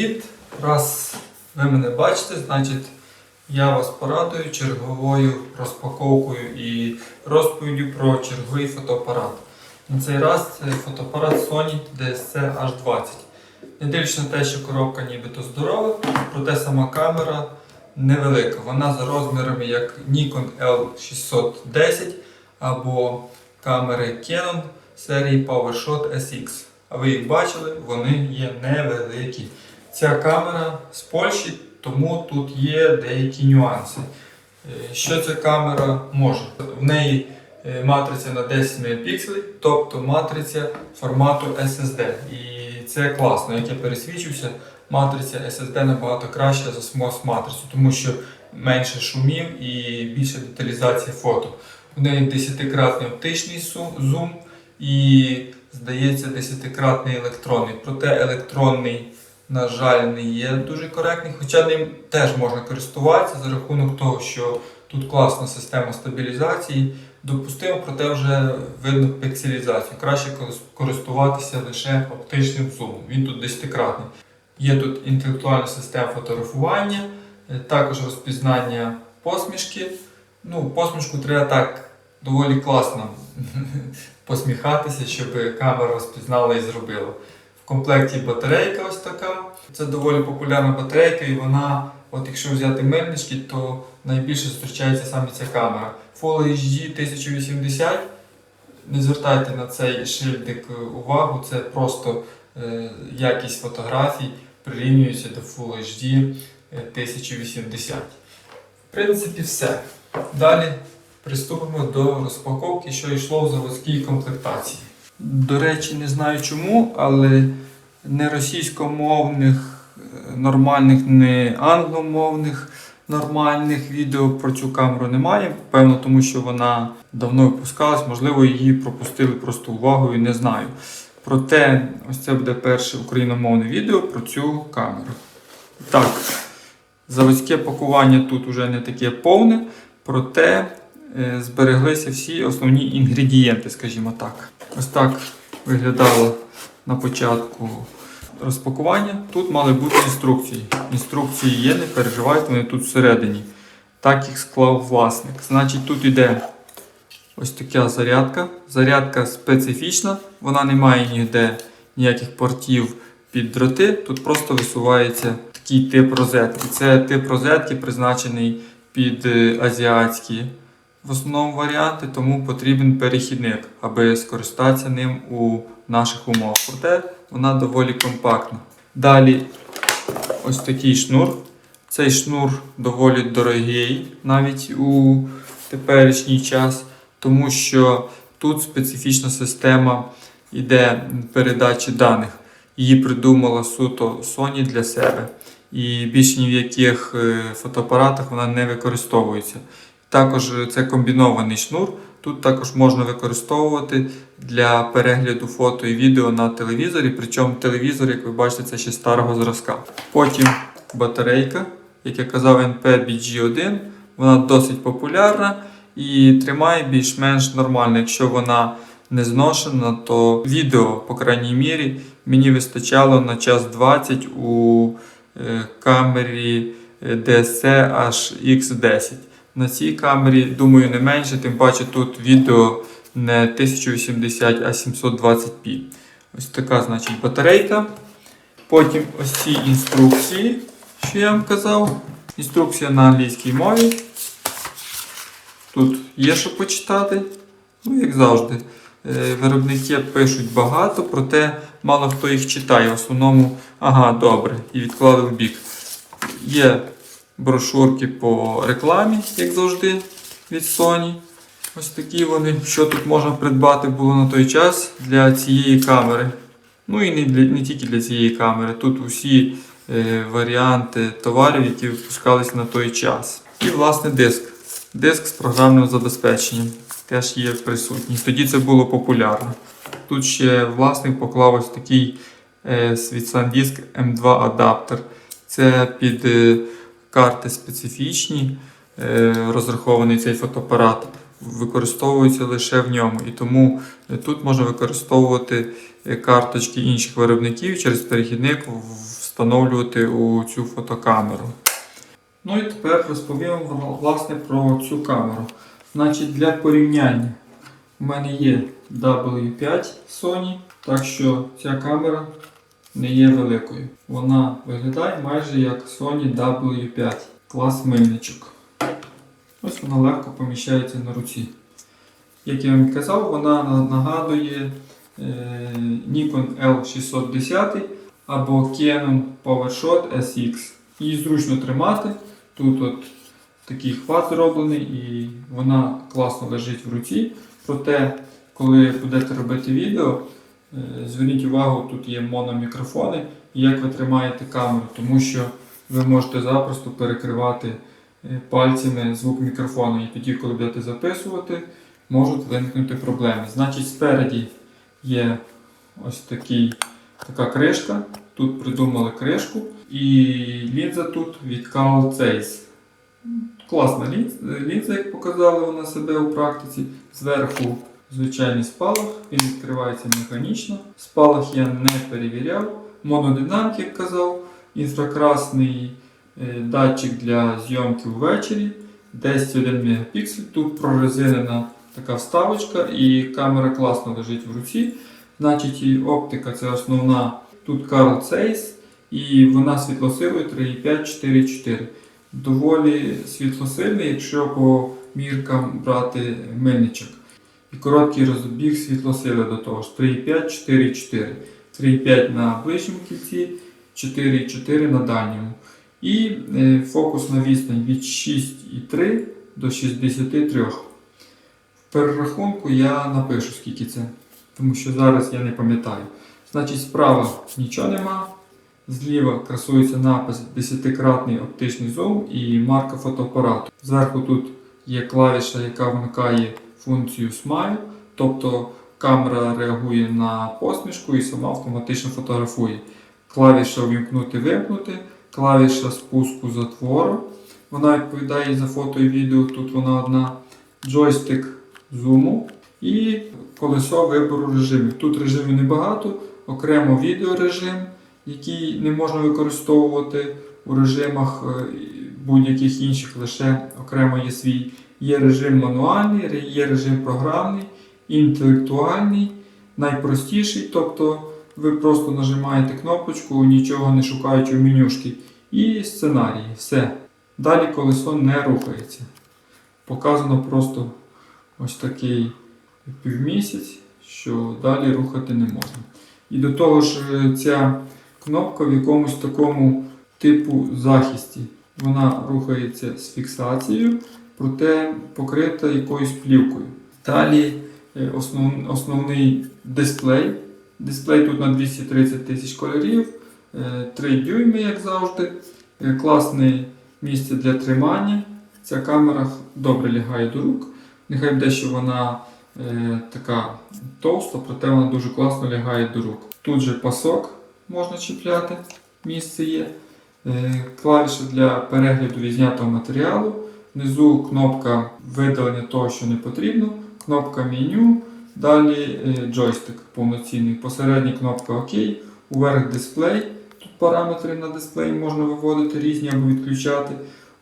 привіт! Раз ви мене бачите, значить я вас порадую черговою розпаковкою і розповіддю про черговий фотоапарат. На цей раз це фотоапарат Sony DSC H20. Не дивлячись на те, що коробка нібито здорова, проте сама камера невелика. Вона за розмірами як Nikon L610 або камери Canon серії PowerShot SX. А ви їх бачили, вони є невеликі. Ця камера з Польщі, тому тут є деякі нюанси. Е, Що ця камера може? В неї е, матриця на 10 мегапікселів, тобто матриця формату SSD. І це класно, як я пересвідчився, матриця SSD набагато краща за SMOS матрицю, тому що менше шумів і більше деталізація фото. В неї 10-кратний оптичний зум і, здається, 10-кратний електронний. Проте електронний, на жаль, не є дуже коректний, хоча ним теж можна користуватися за рахунок того, що тут класна система стабілізації. Допустимо, проте вже видно пікселізацію. Краще користуватися лише оптичним зумом. Він тут 10-кратний. Є тут інтелектуальна система фотографування, е, також розпізнання посмішки. Ну, посмішку треба так доволі класно посміхатися, щоб камера розпізнала і зробила. Комплекті батарейка ось така. Це доволі популярна батарейка, і вона, от якщо взяти мильнички, то найбільше зустрічається саме ця камера. Full HD 1080. Не звертайте на цей шильдик е, увагу, це просто е, якість фотографій прирівнюється до Full HD е, 1080. В принципі, все. Далі приступимо до розпаковки, що йшло в заводській комплектації. До речі, не знаю чому, але не російськомовних е, нормальних, не англомовних нормальних відео про цю камеру немає. Певно, тому що вона давно випускалась, можливо, її пропустили просто увагою, не знаю. Проте, ось це буде перше україномовне відео про цю камеру. Так, заводське пакування тут уже не таке повне, проте е, збереглися всі основні інгредієнти, скажімо так. Ось так виглядало на початку розпакування. Тут мали бути інструкції. Інструкції є, не переживайте, вони тут всередині. Так їх склав власник. Значить, тут іде ось така зарядка. Зарядка специфічна, вона не має ніде ніяких портів під дроти. Тут просто висувається такий тип розетки. Це тип розетки призначений під е, азіатські в основному варіанти, тому потрібен перехідник, аби скористатися ним у наших умовах. Проте вона доволі компактна. Далі ось такий шнур. Цей шнур доволі дорогий навіть у теперішній час, тому що тут специфічна система іде передачі даних. Її придумала суто Sony для себе. І більше ні в яких е, фотоапаратах вона не використовується. Також е, це комбінований шнур. Тут також можна використовувати для перегляду фото і відео на телевізорі. Причому телевізор, як ви бачите, це ще старого зразка. Потім батарейка, як я казав, NP BG1. Вона досить популярна і тримає більш-менш нормально. Якщо вона не зношена, то відео, по крайній мірі, мені вистачало на час 20 у е, камері е, DSC HX10. На цій камері, думаю, не менше, тим паче тут відео не 1080, а 720p. Ось така, значить, батарейка. Потім ось ці інструкції, що я вам казав. Інструкція на англійській мові. Тут є що почитати. Ну, як завжди. Е, Виробники пишуть багато, проте мало хто їх читає. В основному, ага, добре, і відклали в бік. Є брошурки по рекламі, як завжди, від Sony. Ось такі вони. Що тут можна придбати було на той час для цієї камери. Ну і не, для, не тільки для цієї камери. Тут усі е, варіанти товарів, які випускалися на той час. І власне диск. Диск з програмним забезпеченням теж є присутній. Тоді це було популярно. Тут ще власник поклав ось такий е, від SanDisk M2 адаптер. Це під е, карти специфічні, е, розрахований цей фотоапарат. Використовується лише в ньому. І тому е, тут можна використовувати е, карточки інших виробників через перехідник встановлювати у цю фотокамеру. Ну і тепер розповім вам власне про цю камеру. Значить, для порівняння у мене є W5 Sony, так що ця камера не є великою. Вона виглядає майже як Sony W5, клас мильничок. Ось вона легко поміщається на руці. Як я вам казав, вона нагадує е, Nikon L610 або Canon PowerShot SX. Її зручно тримати. Тут от такий хват зроблений і вона класно лежить в руці. Проте, коли будете робити відео, зверніть увагу, тут є мономікрофони, і як ви тримаєте камеру, тому що ви можете запросто перекривати е, пальцями звук мікрофону. І тоді, коли будете записувати, можуть виникнути проблеми. Значить, спереді є ось такий, така кришка. Тут придумали кришку. І лінза тут від Carl Zeiss. Класна лінза, як показала вона себе у практиці. Зверху звичайний спалах, він відкривається механічно. Спалах я не перевіряв. Монодинамік, як казав, інфракрасний е, датчик для зйомки ввечері. 10,1 мегапіксель. Тут прорезинена така вставочка і камера класно лежить в руці. Значить, і оптика це основна. Тут Carl Zeiss і вона світлосилою 3,5-4,4. Доволі світлосильний, якщо по міркам брати мильничок. І короткий розбіг світлосили до того ж 3,5-4,4. 3,5 на ближньому кільці, 4,4 на дальньому. І е, фокусна відстань від 6,3 до 63. В перерахунку я напишу, скільки це, тому що зараз я не пам'ятаю. Значить, справа нічого нема. Зліва красується напис 10-кратний оптичний зум і марка фотоапарату. Зверху тут є клавіша, яка вмикає функцію Smile, тобто камера реагує на посмішку і сама автоматично фотографує. Клавіша вімкнути-вимкнути, клавіша спуску затвору. Вона відповідає за фото і відео, тут вона одна. Джойстик зуму і колесо вибору режимів. Тут режимів небагато, окремо відеорежим, який не можна використовувати у режимах е, будь-яких інших, лише окремо є свій. Є режим мануальний, є режим програмний, інтелектуальний, найпростіший, тобто ви просто нажимаєте кнопочку, нічого не шукаючи в менюшки. І сценарій. Все. Далі колесо не рухається. Показано просто ось такий півмісяць, що далі рухати не можна. І до того ж, е, ця кнопка в якомусь такому типу захисті. Вона рухається з фіксацією, проте покрита якоюсь плівкою. Далі е, основ, основний дисплей. Дисплей тут на 230 тисяч кольорів, е, 3 дюйми, як завжди. Е, Класне місце для тримання. Ця камера добре лягає до рук. Нехай дещо вона е, така товста, проте вона дуже класно лягає до рук. Тут же пасок можна чіпляти, місце є. Е, клавіша для перегляду відзнятого матеріалу. Внизу кнопка видалення того, що не потрібно, кнопка меню, далі е, джойстик повноцінний, посередня кнопка ОК, уверх дисплей. Тут параметри на дисплеї можна виводити різні або відключати.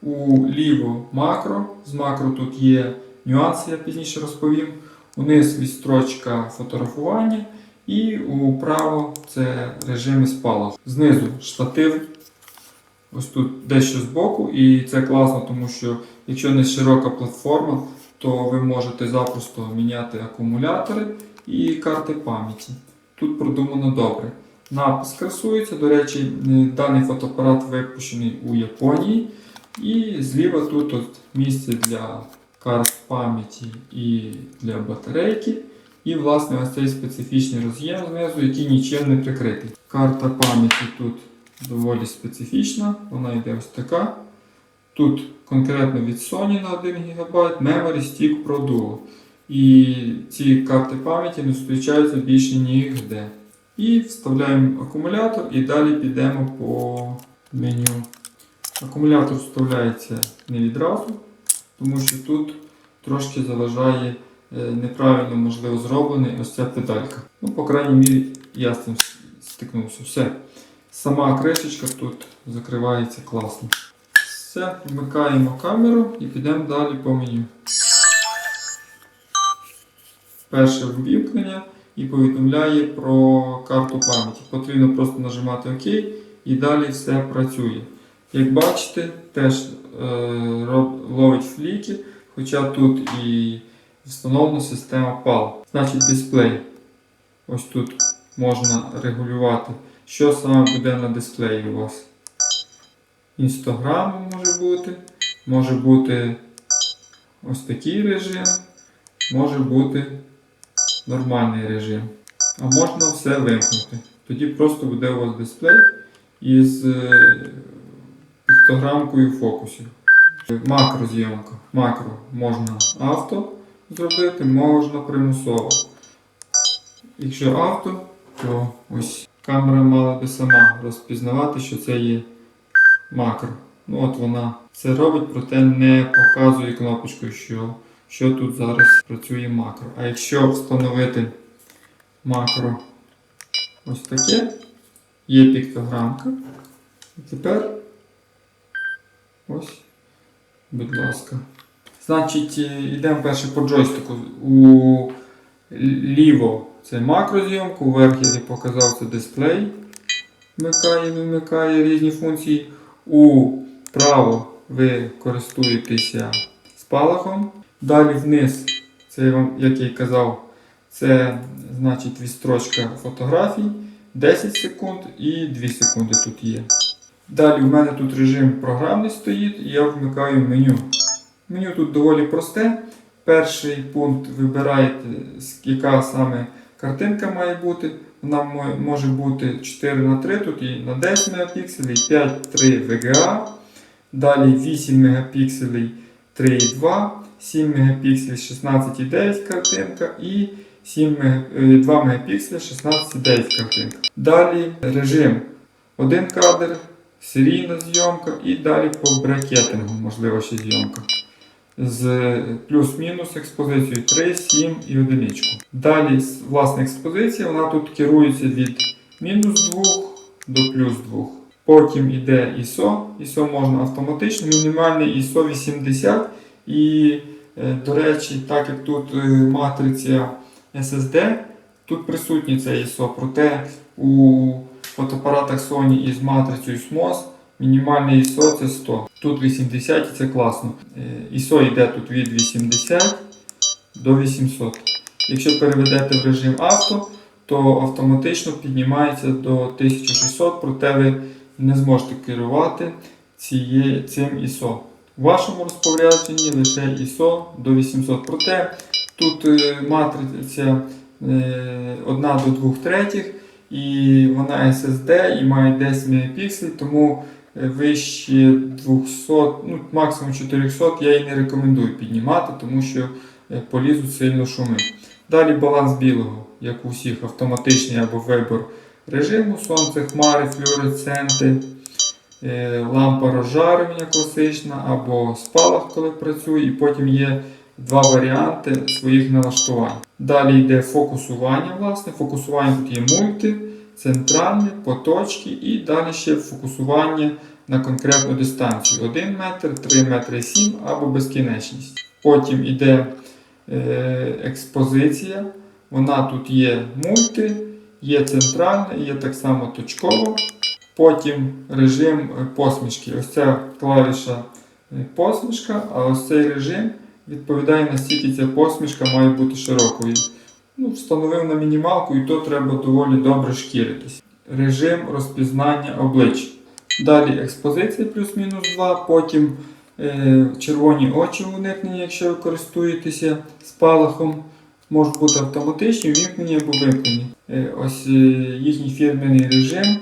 Уліво макро. З макро тут є нюанси, я пізніше розповім. Униз відстрочка фотографування. І управо це режими спалаху. Знизу штатив. Ось тут дещо збоку, і це класно, тому що якщо не широка платформа, то ви можете запросто міняти акумулятори і карти пам'яті. Тут продумано добре. Напис красується. До речі, е, даний фотоапарат випущений у Японії. І зліва тут от місце для карт пам'яті і для батарейки. І, власне, ось цей специфічний роз'єм знизу, який нічим не прикритий. Карта пам'яті тут доволі специфічна, вона йде ось така. Тут конкретно від Sony на 1 ГБ, Memory Stick Pro Duo. І ці карти пам'яті не зустрічаються більше ніде. І вставляємо акумулятор і далі підемо по меню. Акумулятор вставляється не відразу, тому що тут трошки заважає е, неправильно можливо зроблений ось ця педалька. Ну, по крайній мірі, я з цим стикнувся. Все. Сама кришечка тут закривається класно. Все, вмикаємо камеру і підемо далі по меню. Перше ввімкнення і повідомляє про карту пам'яті. Потрібно просто нажимати ОК і далі все працює. Як бачите, теж е, ловить фліки, хоча тут і встановлена система PAL. Значить дисплей. Ось тут можна регулювати, що саме буде на дисплеї у вас. Інстаграм може бути, може бути ось такий режим, може бути нормальний режим. А можна все вимкнути. Тоді просто буде у вас дисплей із е, піктограмкою фокусів. Макрозйомка. Макро можна авто зробити, можна примусово. Якщо авто, то ось камера мала би сама розпізнавати, що це є макро. Ну от вона це робить, проте не показує кнопочкою, що, що тут зараз працює макро. А якщо встановити макро ось таке, є піктограмка. І тепер ось, будь ласка. Значить, е, йдемо перше по джойстику. У ліво це макрозйомку, вверх я показав це дисплей. Вмикає, вимикає різні функції. У право ви користуєтеся спалахом. Далі вниз, це я вам, як я й казав, це значить відстрочка фотографій. 10 секунд і 2 секунди тут є. Далі в мене тут режим програмний стоїть і я вмикаю меню. Меню тут доволі просте. Перший пункт вибираєте, яка саме картинка має бути. Вона може бути 4 на 3 тут і на 10 мегапікселів, 5,3 VGA. Далі 8 мегапікселів 3,2, 7 мегапікселів 16,9 картинка і 7 мега- е, 2 мегапікселя 16,9 картинка. Далі режим 1 кадр, серійна зйомка і далі по брекетингу, можливо, ще зйомка. З плюс-мінус експозицією 3, 7 і одиничку. Далі с- власне експозиція, вона тут керується від мінус 2 до плюс 2. Потім йде ISO. ISO можна автоматично, мінімальний ISO 80. І, е, до речі, так як тут е, матриця SSD, тут присутній цей ISO, проте у фотоапаратах Sony із матрицею SMOS мінімальний ISO це 100. Тут 80 і це класно. Е, ISO йде тут від 80 до 800. Якщо переведете в режим авто, то автоматично піднімається до 1600, проте ви не зможете керувати ціє, цим ISO. У вашому розпорядженні лише ISO до 800. Проте тут е, матриця е, 1 до 2 третіх і вона SSD і має 10 мегапікселів, тому е, вище 200, ну максимум 400 я її не рекомендую піднімати, тому що е, полізуть сильно шуми. Далі баланс білого, як у всіх, автоматичний або вибор режиму, сонце, хмари, флюоресценти, е, лампа розжарювання класична або спалах, коли працює, і потім є два варіанти своїх налаштувань. Далі йде фокусування, власне, фокусування тут є мульти, центральне, поточки і далі ще фокусування на конкретну дистанцію 1 метр, 3 метри 7 або безкінечність. Потім йде е, експозиція. Вона тут є мульти, є центральна, є так само точкова. Потім режим е, посмішки. Ось ця клавіша е, посмішка, а ось цей режим відповідає наскільки ця посмішка має бути широкою. Ну, встановив на мінімалку і то треба доволі добре шкіритись. Режим розпізнання облич. Далі експозиція плюс-мінус 2, потім е, червоні очі уникнення, якщо ви користуєтеся спалахом. Можуть бути автоматичні, вімкнені або вимкнені. Е, ось е, їхній фірменний режим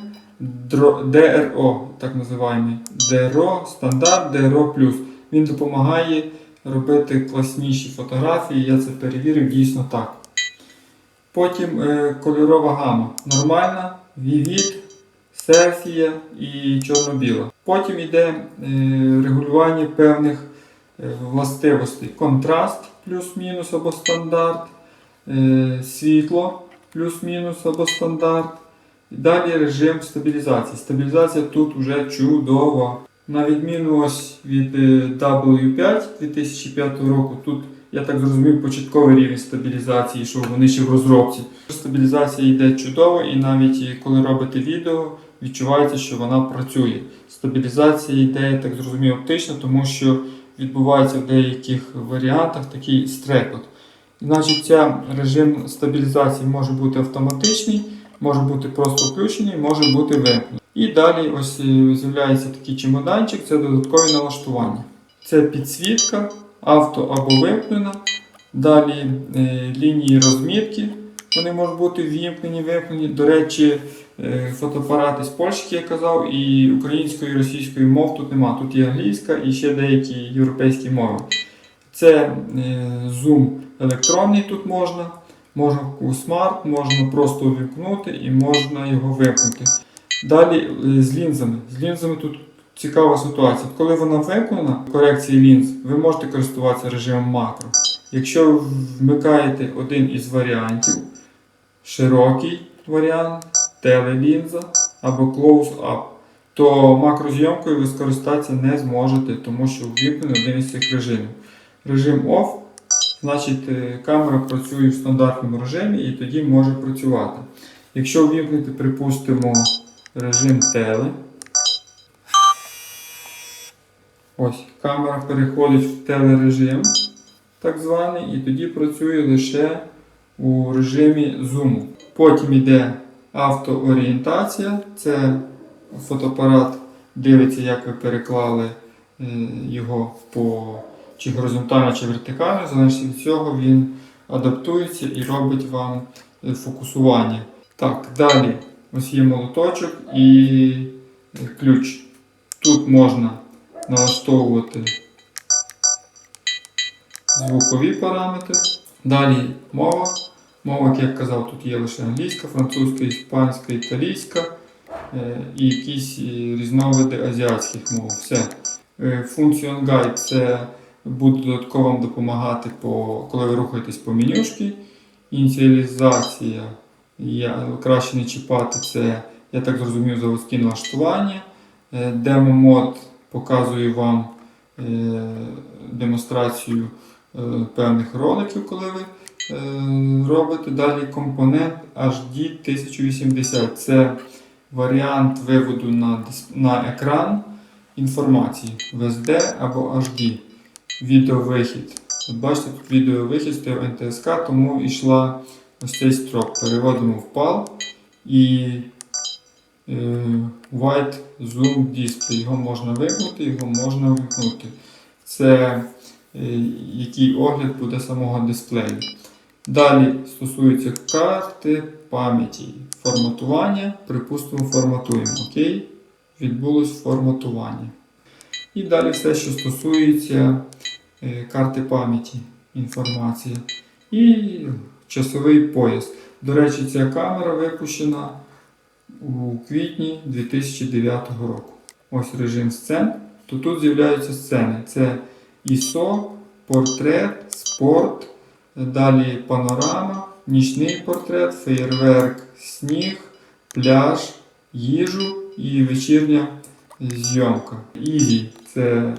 DRO, так називаємо. DRO стандарт, DRO Він допомагає робити класніші фотографії, я це перевірив дійсно так. Потім е, кольорова гама. Нормальна, Vivid, селфія і чорно-біла. Потім йде е, регулювання певних е, властивостей. Контраст плюс-мінус або стандарт, світло плюс-мінус або стандарт, Далі режим стабілізації. Стабілізація тут вже чудова. На відміну ось від е, W5 2005 року, тут я так зрозумів початковий рівень стабілізації, що вони ще в розробці. Стабілізація йде чудово, і навіть коли робите відео, відчувається, що вона працює. Стабілізація йде, я так зрозумів, оптично, тому що відбувається в деяких варіантах такий стрекот. Значить, ця режим стабілізації може бути автоматичний, може бути просто включений, може бути вимкнений. І далі ось е, з'являється такий чемоданчик, це додаткові налаштування. Це підсвітка, авто або вимкнена. Далі е, лінії розмітки, вони можуть бути вімкнені, вимкнені. До речі, е, фотоапарати з Польщі, я казав, і української, і російської мов тут нема. Тут є англійська і ще деякі європейські мови. Це е, зум електронний тут можна, можна у смарт, можна просто увімкнути і можна його вимкнути. Далі з лінзами. З лінзами тут цікава ситуація. Коли вона вимкнена, корекції лінз, ви можете користуватися режимом макро. Якщо вмикаєте один із варіантів, широкий варіант, телелінза або close-up, то макрозйомкою ви скористатися не зможете, тому що ввімкнений один із цих режимів. Режим OFF, значить е, камера працює в стандартному режимі і тоді може працювати. Якщо ввімкнути, припустимо, режим теле, ось камера переходить в телережим, так званий, і тоді працює лише у режимі зуму. Потім йде автоорієнтація, це фотоапарат дивиться, як ви переклали е, його по чи горизонтально, чи вертикально, залежно від цього він адаптується і робить вам е, фокусування. Так, далі ось є молоточок і е, ключ. Тут можна налаштовувати звукові параметри. Далі мова. Мова, як я казав, тут є лише англійська, французька, іспанська, італійська е, і якісь е, різновиди азіатських мов. Все. Е, Function Guide це буде додатково вам допомагати, по, коли ви рухаєтесь по менюшки. Ініціалізація. Я, краще не чіпати це, я так зрозумів, заводські налаштування. Е, Демо-мод показує вам е, демонстрацію е, певних роликів, коли ви е, робите. Далі компонент HD 1080. Це варіант виводу на, на екран інформації в або HD. Відеовихід. Бачите, тут відеовихід стояв NTSK, тому йшла ось цей строк. Переводимо в PAL і White Zoom Display. Його можна вимкнути, його можна вимкнути. Це е, який огляд буде самого дисплею. Далі стосується карти пам'яті. Форматування. Припустимо, форматуємо. Окей. Відбулось форматування. І далі все, що стосується е, карти пам'яті, інформація. І часовий пояс. До речі, ця камера випущена у квітні 2009 року. Ось режим сцен. То тут з'являються сцени. Це ISO, портрет, спорт, далі панорама, нічний портрет, феєрверк, сніг, пляж, їжу і вечірня зйомка. Easy це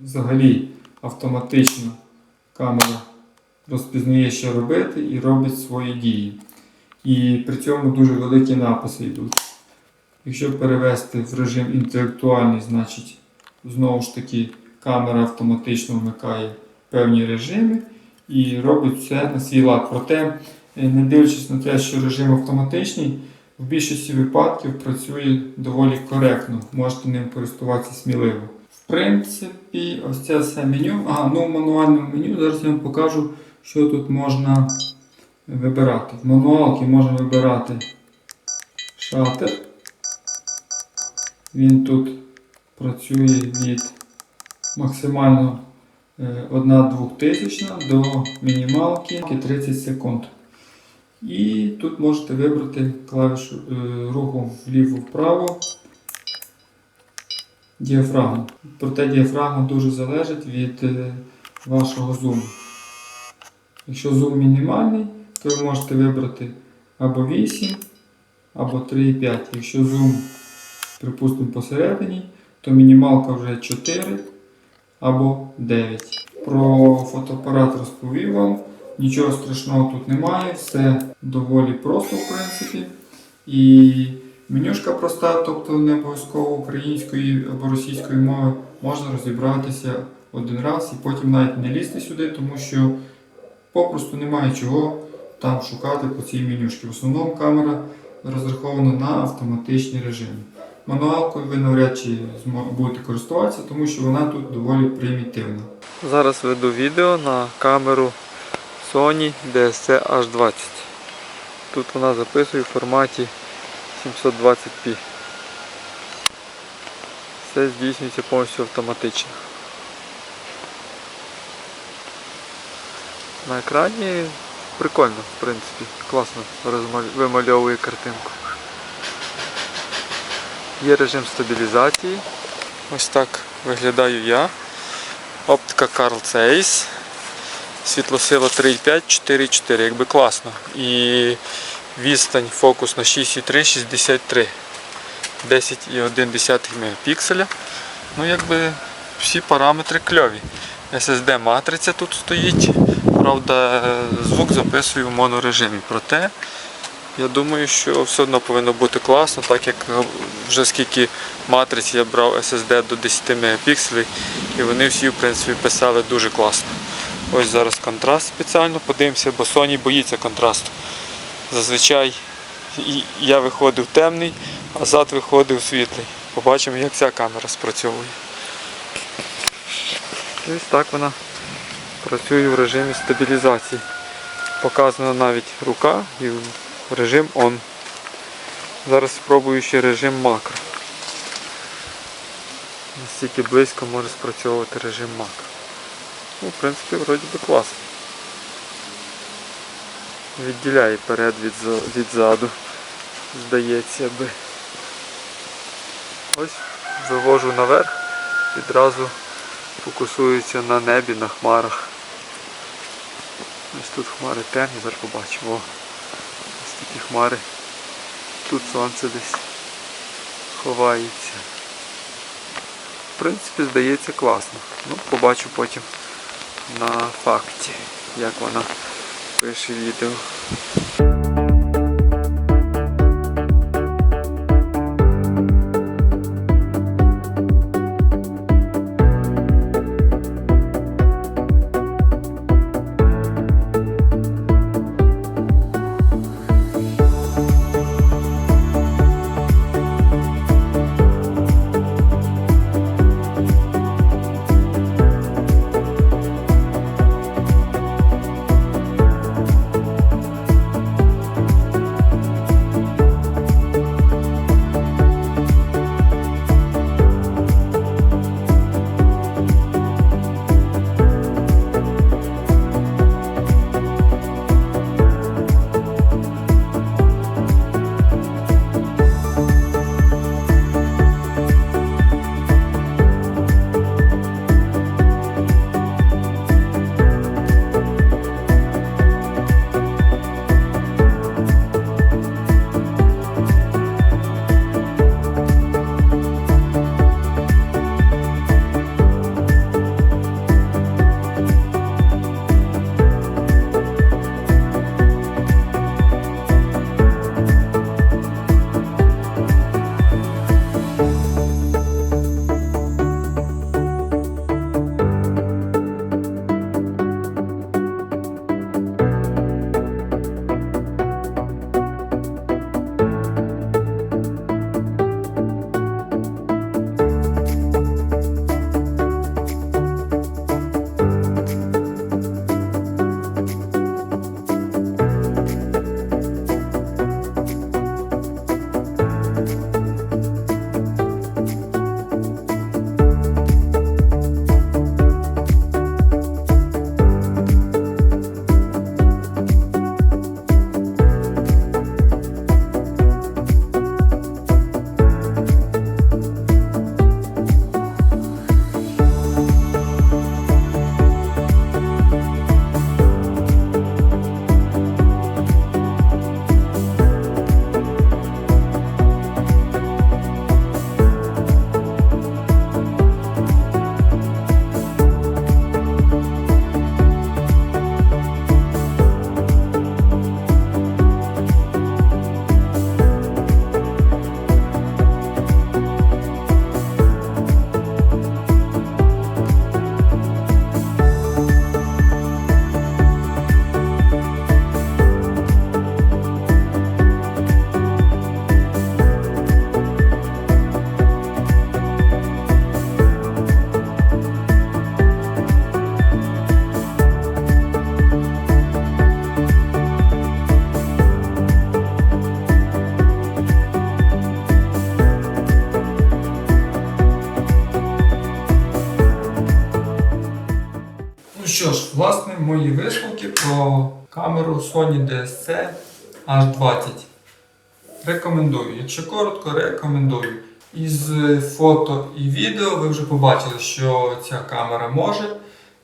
взагалі автоматично камера розпізнає, що робити і робить свої дії. І при цьому дуже великі написи йдуть. Якщо перевести в режим інтелектуальний, значить знову ж таки камера автоматично вмикає певні режими і робить все на свій лад. Проте, е, не дивлячись на те, що режим автоматичний, в більшості випадків працює доволі коректно. Можете ним користуватися сміливо. В принципі, ось це все меню. А, ну в мануальному меню зараз я вам покажу, що тут можна вибирати. В мануалці можна вибирати шатер. Він тут працює від максимально 1 тисячна до мінімалки 30 секунд. І тут можете вибрати клавішу е, руху вліво-вправо діафрагму. Проте діафрагма дуже залежить від е, вашого зуму. Якщо зум мінімальний, ви можете вибрати або 8, або 3,5. Якщо зум, припустимо, посередині, то мінімалка вже 4 або 9. Про фотоапарат розповів вам. Нічого страшного тут немає, все доволі просто в принципі. І менюшка проста, тобто не обов'язково української або російської мови, можна розібратися один раз і потім навіть не лізти сюди, тому що попросту немає чого там шукати по цій менюшці. В основному камера розрахована на автоматичні режими. Мануалкою ви навряд чи будете користуватися, тому що вона тут доволі примітивна. Зараз веду відео на камеру Sony DSC H20. Тут вона записує в форматі 720p. Все здійснюється повністю автоматично. На екрані прикольно, в принципі, класно вимальовує картинку. Є режим стабілізації. Ось так виглядаю я. Оптика Carl Zeiss. Світлосила 3,5, 4,4, якби класно. І відстань фокус на 6,3, 63. 10,1 мегапікселя. Ну, якби всі параметри кльові. SSD матриця тут стоїть. Правда, звук записую в монорежимі. Проте, я думаю, що все одно повинно бути класно, так як вже скільки матриць я брав SSD до 10 мегапікселів, і вони всі в принципі писали дуже класно. Ось зараз контраст спеціально подивимося, бо Sony боїться контрасту. Зазвичай я виходив темний, а зад виходив світлий. Побачимо, як ця камера спрацьовує. Ось так вона працює в режимі стабілізації. Показана навіть рука і режим ON. Зараз спробую ще режим макро. Настільки близько може спрацьовувати режим макро. Ну, в принципі, вроді би класно. Відділяє перед від, від заду, здається би. Ось вивожу наверх, відразу фокусується на небі, на хмарах. Тут хмари темні, зараз побачимо. Ось такі хмари. Тут сонце десь ховається. В принципі, здається класно. Ну, побачу потім на факті, як вона пише відео. Камеру Sony DSC H20. Рекомендую. Якщо коротко, рекомендую. Із е, фото і відео ви вже побачили, що ця камера може.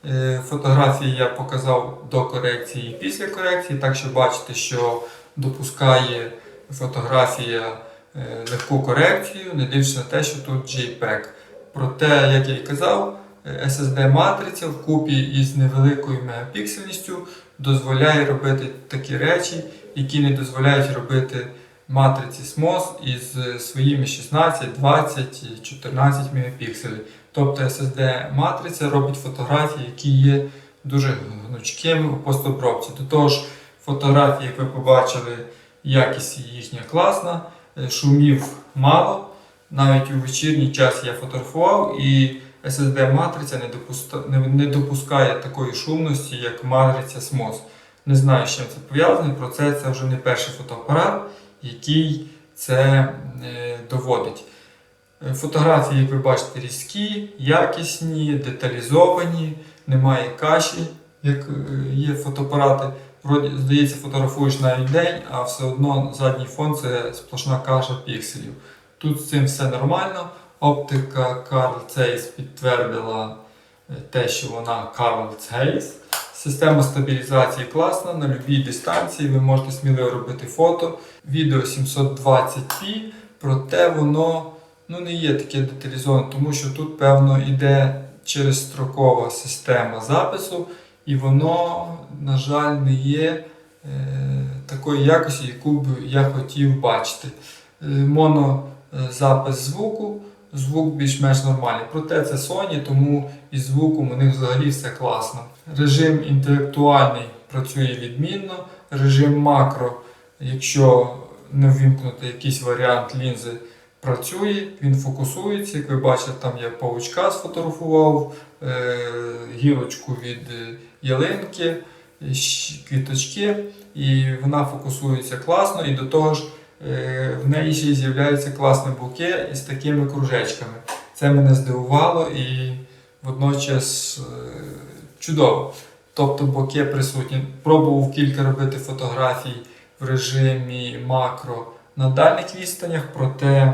Е, Фотографії я показав до корекції і після корекції, так що бачите, що допускає фотографія е, легку корекцію, не дивлячись на те, що тут JPEG. Проте, як я і казав, SSD-матриця вкупі із невеликою мегапіксельністю дозволяє робити такі речі, які не дозволяють робити матриці SMOS із е, своїми 16, 20, і 14 мегапікселів. Тобто SSD-матриця робить фотографії, які є дуже гнучкими у постобробці. До того ж, фотографії, як ви побачили, якість їхня класна, е, шумів мало. Навіть у вечірній час я фотографував і SSD-матриця не, допуста- не, не допускає такої шумності, як матриця SMOS. Не знаю, з чим це пов'язане, про це це вже не перший фотоапарат, який це е, доводить. Фотографії, як ви бачите, різкі, якісні, деталізовані, немає каші, як е, є фотоапарати. Вроді, здається, фотографуєш навіть день, а все одно задній фон це сплошна каша пікселів. Тут з цим все нормально. Оптика Carl Zeiss підтвердила е, те, що вона Carl Zeiss. Система стабілізації класна, на будь-якій дистанції ви можете сміливо робити фото. Відео 720p, проте воно ну, не є таке деталізоване, тому що тут, певно, йде через строкова система запису, і воно, на жаль, не є е, такої якості, яку б я хотів бачити. Е, монозапис звуку, звук більш-менш нормальний. Проте це Sony, тому із звуком у них взагалі все класно. Режим інтелектуальний працює відмінно, режим макро, якщо не ввімкнути якийсь варіант лінзи, працює, він фокусується. Як ви бачите, там я павучка сфотографував, е, гілочку від е, ялинки, квіточки, і вона фокусується класно, і до того ж в неї ще з'являється класне буке із такими кружечками. Це мене здивувало і водночас е, чудово. Тобто боке присутні. Пробував кілька робити фотографій в режимі макро на дальніх відстанях, проте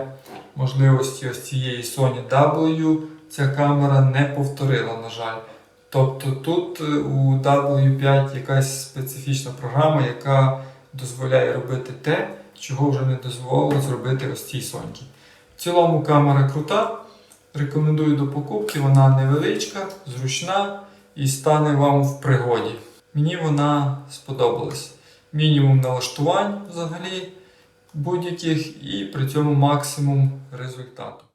можливості ось цієї Sony W ця камера не повторила, на жаль. Тобто тут е, у W5 якась специфічна програма, яка дозволяє робити те, чого вже не дозволило зробити ось цій соньки. В цілому камера крута. Рекомендую до покупки, вона невеличка, зручна і стане вам в пригоді. Мені вона сподобалась. Мінімум налаштувань взагалі будь-яких і при цьому максимум результату.